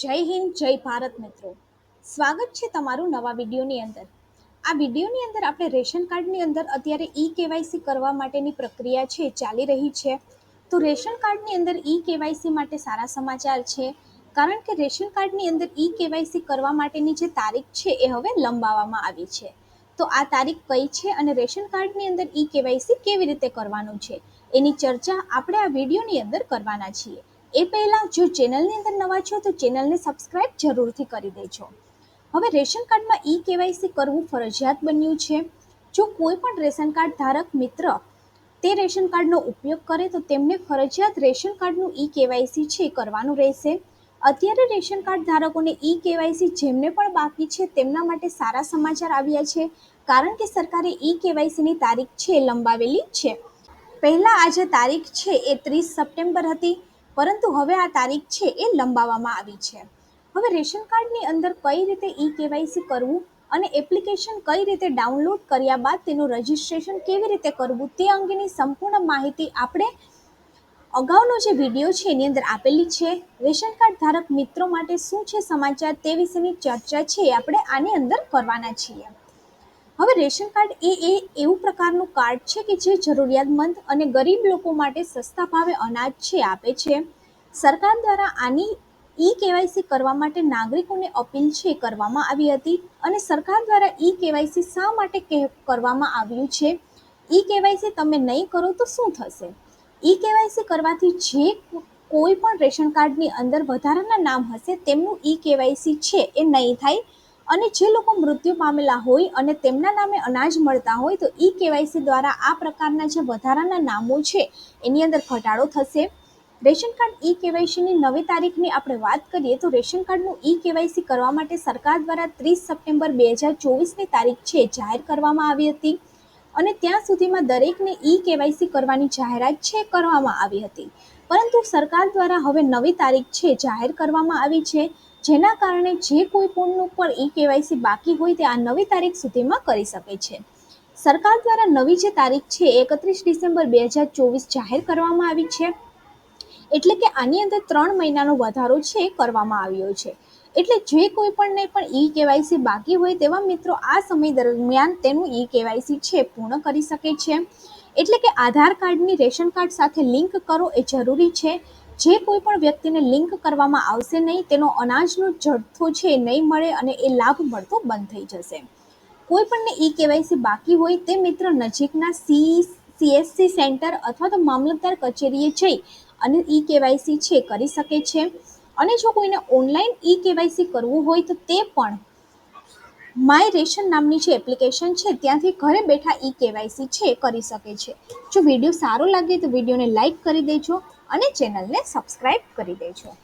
જય હિન્દ, જય ભારત મિત્રો. સ્વાગત છે તમારું નવા વિડીયોની અંદર. આ વિડીયોની અંદર આપણે રેશન કાર્ડની અંદર અત્યારે ઈ કેવાયસી કરવા માટેની પ્રક્રિયા છે, ચાલી રહી છે. તો રેશન કાર્ડની અંદર ઈ કેવાયસી માટે સારા સમાચાર છે. કારણ કે રેશન કાર્ડની અંદર ઈ કેવાયસી કરવા માટેની જે તારીખ છે એ હવે લંબાવવામાં આવી છે. તો આ તારીખ કઈ છે અને રેશન કાર્ડની અંદર ઈ કેવાયસી કેવી રીતે કરવાનું છે? એની ચર્ચા આપણે આ વિડીયોની અંદર કરવાના છીએ. એ પહેલાં જો ચેનલની અંદર નવા છો તો ચેનલને સબસ્ક્રાઇબ જરૂરથી કરી દેજો. હવે રેશન કાર્ડમાં ઈ કેવાયસી કરવું ફરજિયાત બન્યું છે. જો કોઈ પણ રેશન કાર્ડ ધારક મિત્ર તે રેશન કાર્ડનો ઉપયોગ કરે તો તેમને ફરજિયાત રેશન કાર્ડનું ઈ કેવાયસી છે કરવાનું રહેશે. અત્યારે રેશન કાર્ડ ધારકોને ઈ કેવાયસી જેમને પણ બાકી છે તેમના માટે સારા સમાચાર આવ્યા છે. કારણ કે સરકારે ઈ કેવાયસીની તારીખ છે લંબાવેલી છે. પહેલાં આ જે તારીખ છે એ ત્રીસ સપ્ટેમ્બર હતી. પરંતુ હવે આ તારીખ છે એ લંબાવવામાં આવી છે. હવે રેશન કાર્ડની અંદર કઈ રીતે ઈ કેવાયસી કરવું અને એપ્લિકેશન કઈ રીતે ડાઉનલોડ કર્યા બાદ તેનું રજિસ્ટ્રેશન કેવી રીતે કરવું તે અંગેની સંપૂર્ણ માહિતી આપણે અગાઉનો જે વીડિયો છે એની અંદર આપેલી છે. રેશન કાર્ડ ધારક મિત્રો માટે શું છે સમાચાર તે વિશેની ચર્ચા છે આપણે આની અંદર કરવાના છીએ. હવે રેશન કાર્ડ એ એ એવું પ્રકારનું કાર્ડ છે કે જે જરૂરિયાતમંદ અને ગરીબ લોકો માટે સસ્તા ભાવે અનાજ છે, આપે છે. સરકાર દ્વારા આની ઈ કેવાયસી કરવા માટે નાગરિકોને અપીલ છે, કરવામાં આવી હતી અને સરકાર દ્વારા ઈ કેવાયસી શા માટે કરવામાં આવ્યું છે? ઈ કેવાયસી તમે નહીં કરો તો શું થશે? ઈ કેવાયસી કરવાથી જે કોઈ પણ રેશન કાર્ડની અંદર વધારાના નામ હશે, તેમનું ઈ કેવાયસી છે એ નહીં થાય. અને જે લોકો મૃત્યુ પામેલા હોય અને તેમના નામે અનાજ મળતા હોય તો ઈ કેવાયસી દ્વારા આ પ્રકારના જે વધારાના નામો છે, એની અંદર ઘટાડો થશે. રેશન કાર્ડ ઈ કેવાયસીની નવી તારીખની આપણે વાત કરીએ તો રેશન કાર્ડનું ઈ કેવાયસી કરવા માટે સરકાર દ્વારા ત્રીસ સપ્ટેમ્બર બે હજાર ચોવીસની તારીખ છે, જાહેર કરવામાં આવી હતી. અને ત્યાં સુધીમાં દરેકને ઈ કેવાયસી કરવાની જાહેરાત છે, કરવામાં આવી હતી. પરંતુ સરકાર દ્વારા હવે નવી તારીખ છે, જાહેર કરવામાં આવી છે. જેના કારણે જે કોઈ પણનું પણ ઈ કેવાયસી બાકી હોય તે આ નવી તારીખ સુધીમાં કરી શકે છે. સરકાર દ્વારા નવી જે તારીખ છે એકત્રીસ ડિસેમ્બર બે હજાર ચોવીસ જાહેર કરવામાં આવી છે. એટલે કે આની અંદર ત્રણ મહિનાનો વધારો છે કરવામાં આવ્યો છે. એટલે જે કોઈ પણને પણ ઈ કેવાયસી બાકી હોય તેવા મિત્રો આ સમય દરમિયાન તેનું ઈ કેવાયસી છે પૂર્ણ કરી શકે છે. એટલે કે આધાર કાર્ડની રેશન કાર્ડ સાથે લિંક કરો એ જરૂરી છે. જે કોઈ પણ વ્યક્તિને લિંક કરવામાં આવશે નહીં, તેનો અનાજનો જથ્થો છે નહીં મળે અને એ લાભ મળતો બંધ થઈ જશે. કોઈ પણને ઈ કેવાયસી બાકી હોય, તે મિત્ર નજીકના સી સીએસસી સેન્ટર અથવા તો મામલતદાર કચેરીએ જઈ અને ઈ કેવાયસી છે કરી શકે છે. અને જો કોઈને ઓનલાઈન ઈ કેવાયસી કરવું હોય, તો તે પણ માય રેશન નામની જે એપ્લિકેશન છે, ત્યાંથી ઘરે બેઠા ઈ કેવાયસી છે કરી શકે છે. જો વીડિયો સારો લાગે, તો વિડીયોને લાઈક કરી દેજો. અને ચેનલને સબસ્ક્રાઈબ કરી દેજો.